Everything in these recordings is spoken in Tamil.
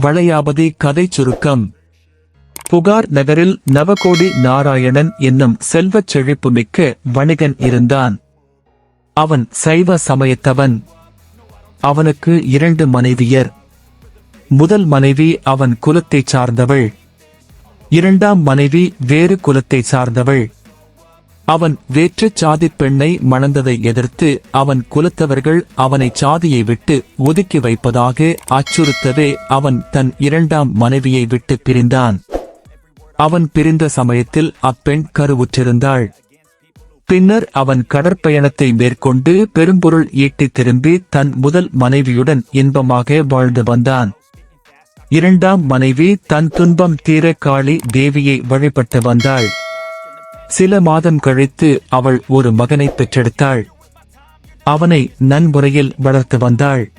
வளையாபதி கதை சுருக்கம். புகார் நகரில் நவகோடி நாராயணன் என்னும் செல்வச் செழிப்புமிக்க வணிகன் இருந்தான். அவன் சைவ சமயத்தவன். அவனுக்கு இரண்டு மனைவியர். முதல் மனைவி அவன் குலத்தைச் சார்ந்தவள். இரண்டாம் மனைவி வேறு குலத்தைச் சார்ந்தவள். அவன் வேற்று சாதிப் பெண்ணை மணந்ததை எதிர்த்து அவன் குலத்தவர்கள் அவனை சாதியை விட்டு ஒதுக்கி வைப்பதாக அச்சுறுத்தவே அவன் தன் இரண்டாம் மனைவியை விட்டு பிரிந்தான். அவன் பிரிந்த சமயத்தில் அப்பெண் கருவுற்றிருந்தாள். பின்னர் அவன் கடற்பயணத்தை மேற்கொண்டு பெரும்பொருள் ஈட்டி திரும்பி தன் முதல் மனைவியுடன் இன்பமாக வாழ்ந்து வந்தான். இரண்டாம் மனைவி தன் துன்பம் தீர காளி தேவியை வழிபட்டு வந்தாள். சில மாதம் கழித்து அவள் ஒரு மகனை பெற்றெடுத்தாள். அவனை நன்முறையில் வளர்த்து வந்தாள்.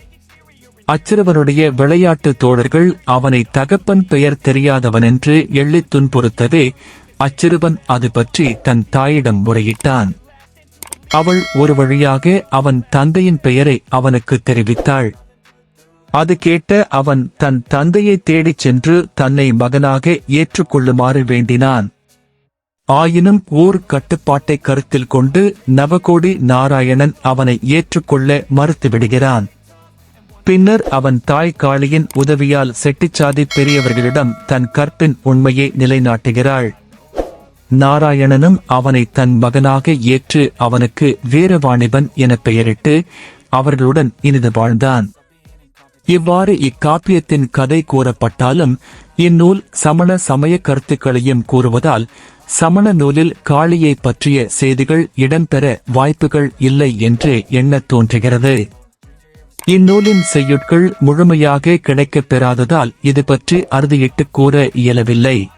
அச்சிறுவனுடைய விளையாட்டு தோழர்கள் அவனை தகப்பன் பெயர் தெரியாதவன் என்று எள்ளித் துன்புறுத்தவே அச்சிறுவன் அது பற்றி தன் தாயிடம் முறையிட்டான். அவள் ஒரு வழியாக அவன் தந்தையின் பெயரை அவனுக்கு தெரிவித்தாள். அது கேட்ட அவன் தன் தந்தையை தேடிச் சென்று தன்னை மகனாக ஏற்றுக்கொள்ளுமாறு வேண்டினான். ஆயினும் ஊர் கட்டுப்பாட்டை கருத்தில் கொண்டு நவகோடி நாராயணன் அவனை ஏற்றுக்கொள்ள மறுத்துவிடுகிறான். பின்னர் அவன் தாய் காளியின் உதவியால் செட்டிச்சாதி பெரியவர்களிடம் தன் கற்பின் உண்மையை நிலைநாட்டுகிறாள். நாராயணனும் அவனை தன் மகனாக ஏற்று அவனுக்கு வீரவாணிபன் என பெயரிட்டு அவர்களுடன் இனிது வாழ்ந்தான். இவ்வாறு இக்காப்பியத்தின் கதை கூறப்பட்டாலும் இந்நூல் சமண சமய கருத்துக்களையும் கூறுவதால் சமண நூலில் காளியை பற்றிய செய்திகள் இடம்பெற வாய்ப்புகள் இல்லை என்று எண்ணத் தோன்றுகிறது. இந்நூலின் செய்யுட்கள் முழுமையாக கிடைக்கப் பெறாததால் இது பற்றி அறுதியிட்டுக் கூற இயலவில்லை.